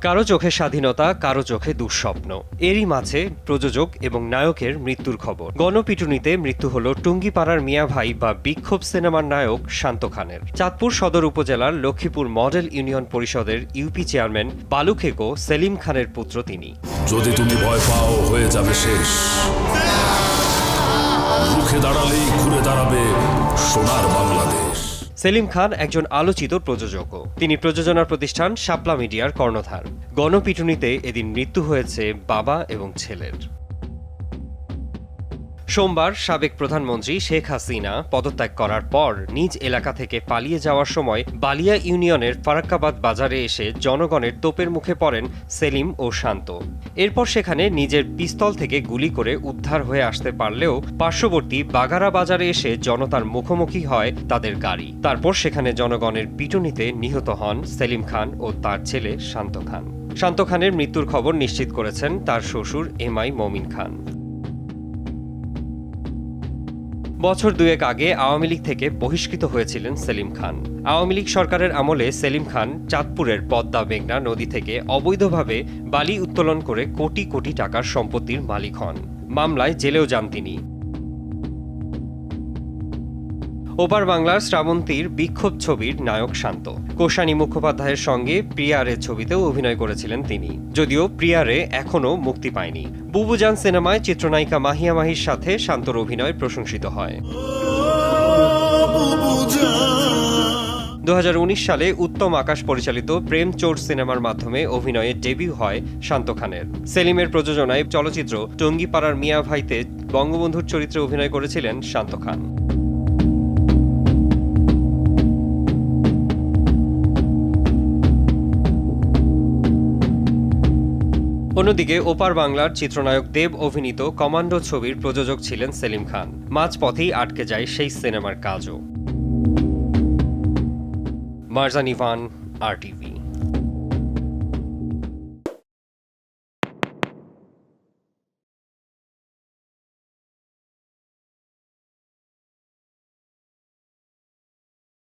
কারও চোখে স্বাধীনতা কারও চোখে দুঃস্বপ্ন। এরই মাঝে প্রযোজক এবং নায়কের মৃত্যুর খবর। গণপিটুনিতে মৃত্যু হল টুঙ্গিপাড়ার মিয়া ভাই বা বিক্ষোভ সিনেমার নায়ক শান্ত খানের। চাঁদপুর সদর উপজেলার লক্ষ্মীপুর মডেল ইউনিয়ন পরিষদের ইউপি চেয়ারম্যান বালুখেকো সেলিম খানের পুত্র তিনি। যদি তুমি ভয় পাও হয়ে যাবে শেষ। রুখে দাঁড়ালেই ঘুরে দাঁড়াবে সোনার বাংলাদেশ। সেলিম খান একজন আলোচিত প্রযোজক। তিনি প্রযোজনা প্রতিষ্ঠান শাপলা মিডিয়ার কর্ণধার। গণপিটুনিতে এদিন মৃত্যু হয়েছে বাবা এবং ছেলের। সোমবার সাবেক প্রধানমন্ত্রী শেখ হাসিনা পদত্যাগ করার পর নিজ এলাকা থেকে পালিয়ে যাওয়ার সময় বালিয়া ইউনিয়নের ফারাক্কাবাদ বাজারে এসে জনগণের তোপের মুখে পড়েন সেলিম ও শান্ত। এরপর সেখানে নিজের পিস্তল থেকে গুলি করে উদ্ধার হয়ে আসতে পারলেও পার্শ্ববর্তী বাগারা বাজারে এসে জনতার মুখোমুখি হয় তাদের গাড়ি। তারপর সেখানে জনগণের পিটুনিতে নিহত হন সেলিম খান ও তার ছেলে শান্ত খান। শান্ত খানের মৃত্যুর খবর নিশ্চিত করেছেন তার শ্বশুর এম আই মমিন খান। বছর দুয়েক আগে আওয়ামী লীগ থেকে বহিষ্কৃত হয়েছিলেন সেলিম খান। আওয়ামী লীগ সরকারের আমলে সেলিম খান চাঁদপুরের পদ্মা মেঘনা নদী থেকে অবৈধভাবে বালি উত্তোলন করে কোটি কোটি টাকার সম্পত্তির মালিক হন। মামলায় জেলেও যান তিনি। ওপার বাংলার শ্রাবন্তীর বিক্ষোভ ছবির নায়ক শান্ত। কোষানী মুখোপাধ্যায়ের সঙ্গে প্রিয়ারে ছবিতেও অভিনয় করেছিলেন তিনি। যদিও প্রিয়ারে এখনও মুক্তি পায়নি। বুবুজান সিনেমায় চিত্রনায়িকা মাহিয়া মাহির সাথে শান্তর অভিনয় প্রশংসিত হয়। দু হাজার উনিশ সালে উত্তম আকাশ পরিচালিত প্রেম চোর সিনেমার মাধ্যমে অভিনয়ে ডেবিউ হয় শান্ত খানের। সেলিমের প্রযোজনায় চলচ্চিত্র টঙ্গিপাড়ার মিয়া ভাইতে বঙ্গবন্ধুর চরিত্রে অভিনয় করেছিলেন শান্ত খান। অন্যদিকে ওপার বাংলার চিত্রনায়ক দেব অভিনীত কমান্ডো ছবির প্রযোজক ছিলেন সেলিম খান। মাঝপথেই আটকে যায় সেই সিনেমার কাজও। মার্জানিভান আর টিভি